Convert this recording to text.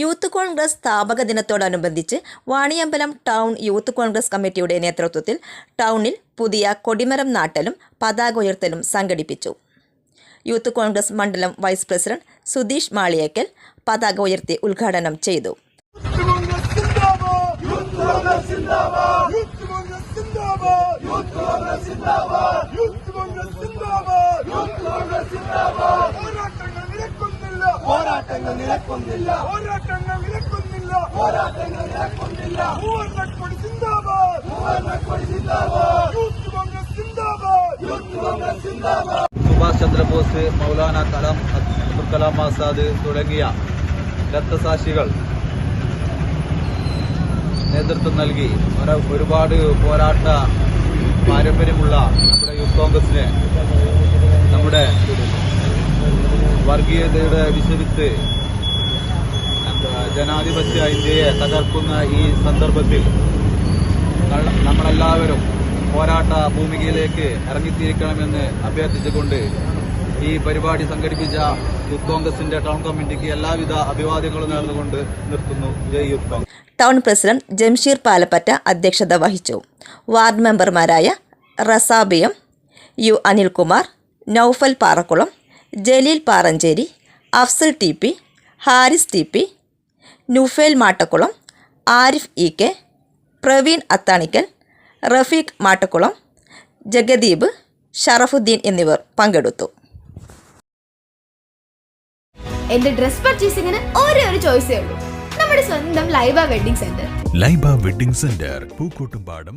Youth Congress സ്ഥാപക ദിനത്തോടനുബന്ധിച്ച് Vaniyambalam town youth Congress കമ്മിറ്റിയുടെ നേതൃത്വത്തിൽ ടൗണിൽ പുതിയ കൊടിമരം നാട്ടലും പതാക ഉയർത്തലും സംഘടിപ്പിച്ചു. യൂത്ത് കോൺഗ്രസ് മണ്ഡലം വൈസ് പ്രസിഡന്റ് സുധീഷ് മാളിയേക്കൽ പതാക ഉയർത്തി ഉദ്ഘാടനം ചെയ്തു. യൂത്ത് കോൺഗ്രസ് സിന്ദാബാദ് യൂത്ത് കോൺഗ്രസ് സിന്ദാബാദ് യൂത്ത് കോൺഗ്രസ് സിന്ദാബാദ് യൂത്ത് കോൺഗ്രസ് സിന്ദാബാദ് പോരാട്ടങ്ങൾ നിലക്കുന്നില്ല. പോരാട്ടങ്ങൾ നിലക്കുന്നില്ല. പോരാട്ടങ്ങൾ നിലക്കുന്നില്ല. മൂവർണക്കൊടി സിന്ദാബാദ്. മൂവർണക്കൊടി സിന്ദാബാദ്. യൂത്ത് കോൺഗ്രസ് സിന്ദാബാദ്. യൂത്ത് കോൺഗ്രസ് സിന്ദാബാദ്. സുഭാഷ് ചന്ദ്രബോസ് മൗലാന കലാം അബ്ദുൽ കലാം ആസാദ് തുടങ്ങിയ രക്തസാക്ഷികൾ നേതൃത്വം നൽകി. ഒരുപാട് പോരാട്ട പാരമ്പര്യമുള്ള നമ്മുടെ യൂത്ത് കോൺഗ്രസിനെ നമ്മുടെ വർഗീയതയുടെ എന്താ, ജനാധിപത്യ ഇന്ത്യയെ തകർക്കുന്ന ഈ സന്ദർഭത്തിൽ നമ്മളെല്ലാവരും പോരാട്ട ഭൂമികയിലേക്ക് ഇറങ്ങിത്തിരിക്കണമെന്ന് അഭ്യർത്ഥിച്ചുകൊണ്ട് ഈ പരിപാടി സംഘടിപ്പിച്ച യൂത്ത് കോൺഗ്രസിന്റെ ടൗൺ കമ്മിറ്റിക്ക് എല്ലാവിധ അഭിവാദ്യങ്ങളും നേർന്നുകൊണ്ട് നിർത്തുന്നു. ജയ് youth town president Jamsheer Palappatta അധ്യക്ഷത വഹിച്ചു. വാർഡ് മെമ്പർമാരായ റസാബിയം U Anilkumar Noufal Parakkulam Jaleel Paranchery Afsal T P Haris T P Nufel Mattakkulam Arif E K Praveen Athanikkal Rafeeq Mattakkulam Jagadeep Sharafuddin എന്നിവർ പങ്കെടുത്തു. എന്റെ ഡ്രസ് പർച്ചേസിംഗിന് ഒരേ ഒരു ചോയ്സ് ഉള്ളൂ. നമ്മുടെ സ്വന്തം Laiba wedding centre. Laiba wedding centre Pookkottumpadam